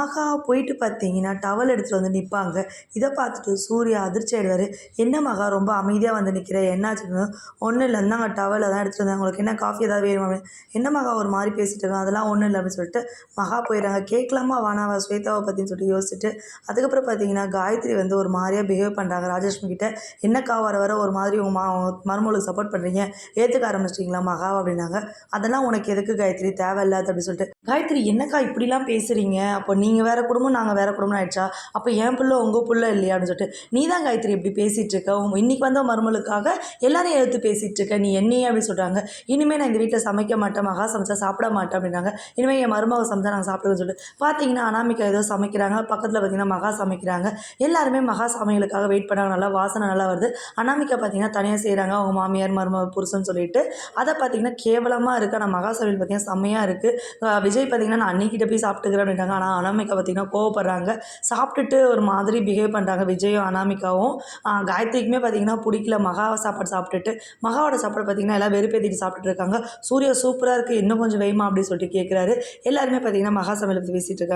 ஆகா போயிட்டு பார்த்தீங்கன்னா டவல் எடுத்துகிட்டு வந்து நிற்பாங்க இதை பார்த்துட்டு சூர்யா அதிர்ச்சி ஆயிடுவார். என்ன மகா ரொம்ப அமைதியாக வந்து நிற்கிற என்னாச்சுன்னு ஒன்றும் இல்லை இருந்தாங்க டவலை தான் எடுத்துகிட்டு வந்தேன். உங்களுக்கு என்ன காஃபி ஏதாவது வேணுமா? அப்படின்னு. என்ன மகா ஒரு மாதிரி பேசிட்டு இருக்கோம் அதெல்லாம் ஒன்றும் இல்லை அப்படின்னு சொல்லிட்டு மகா போயிடுறாங்க. கேட்கலாமா வானாவா ஸ்வேதாவை பற்றின்னு சொல்லிட்டு யோசிச்சுட்டு அதுக்கப்புறம் பார்த்தீங்கன்னா காயத்ரி வந்து ஒரு மாதிரியாக பிஹேவ் பண்ணுறாங்க ராஜலட்சுமி கிட்ட என்னக்கா வர வர ஒரு மாதிரி உங்கள் மா மருமகளுக்கு சப்போர்ட் பண்ணுறீங்க ஏற்றுக்க ஆரம்பிச்சிட்டிங்களா மகா? அப்படின்னாங்க. அதெல்லாம் உனக்கு எதுக்கு காயத்ரி? தேவையில்லாத அப்படின்னு சொல்லிட்டு. காயத்ரி என்னக்கா இப்படிலாம் பேசுகிறீங்க அப்போ நீங்கள் வேறு குடும்பம் நாங்கள் வேறு குடும்பம் ஆயிடுச்சா? அப்போ என் பிள்ளை உங்கள் பிள்ளை இல்லையான்னு சொல்லிட்டு நீ தான் காயத்ரி இப்படி பேசிகிட்டு இருக்க? உங்கள் இன்றைக்கி வந்த மருமலுக்காக எல்லாரையும் எடுத்து பேசிகிட்டு இருக்க? நீ என்னையே அப்படின்னு சொல்கிறாங்க இனிமேல் நான் இந்த வீட்டில் சமைக்க மாட்டேன் மகா சமைச்சா சாப்பிட மாட்டேன் அப்படின்னாங்க. இனிமேல் என் மருமக சமைச்சா நாங்கள் சாப்பிடுவோம்னு சொல்லிட்டு பார்த்தீங்கன்னா அனாமிகா ஏதோ சமைக்கிறாங்க. பக்கத்தில் பார்த்தீங்கன்னா மகா சமைக்கிறாங்க. எல்லாருமே மகா சமையலுக்காக வெயிட் பண்ணாங்க நல்லா வாசனை நல்லா வருது. அனாமிகா பார்த்தீங்கன்னா தனியாக செய்கிறாங்க அவங்க மாமியார் மருமக புருஷன் சொல்லிட்டு அதை பார்த்தீங்கன்னா கேவலமாக இருக்குது ஆனால் மகா சமையல் பார்த்தீங்கன்னா செம்மையாக இருக்குது விஜய் பார்த்தீங்கன்னா நான் அன்னிக்கிட்ட போய் சாப்பிட்டுக்கிறேன் அப்படின்ட்டாங்க. ஆனால் அனாமிகா பார்த்தீங்கன்னா கோவப்படுறாங்க. சாப்பிட்டுட்டு ஒரு மாதிரி பிஹேவ் பண்ணுறாங்க விஜயும் அனாமிகாவும். காயத்ரிக்குமே பார்த்தீங்கன்னா பிடிக்கல. மகா சாப்பாடு சாப்பிட்டுட்டு மகாவோட சாப்பாடு பார்த்தீங்கன்னா எல்லாம் வெறுப்பேற்றிட்டு சாப்பிட்டுட்டு இருக்காங்க. சூர்யா சூப்பராக இருக்குது இன்னும் கொஞ்சம் வைமா அப்படின்னு சொல்லிட்டு கேட்குறாரு எல்லாருமே பார்த்தீங்கன்னா மகா சமையல் பற்றி பேசிகிட்டு இருக்காங்க.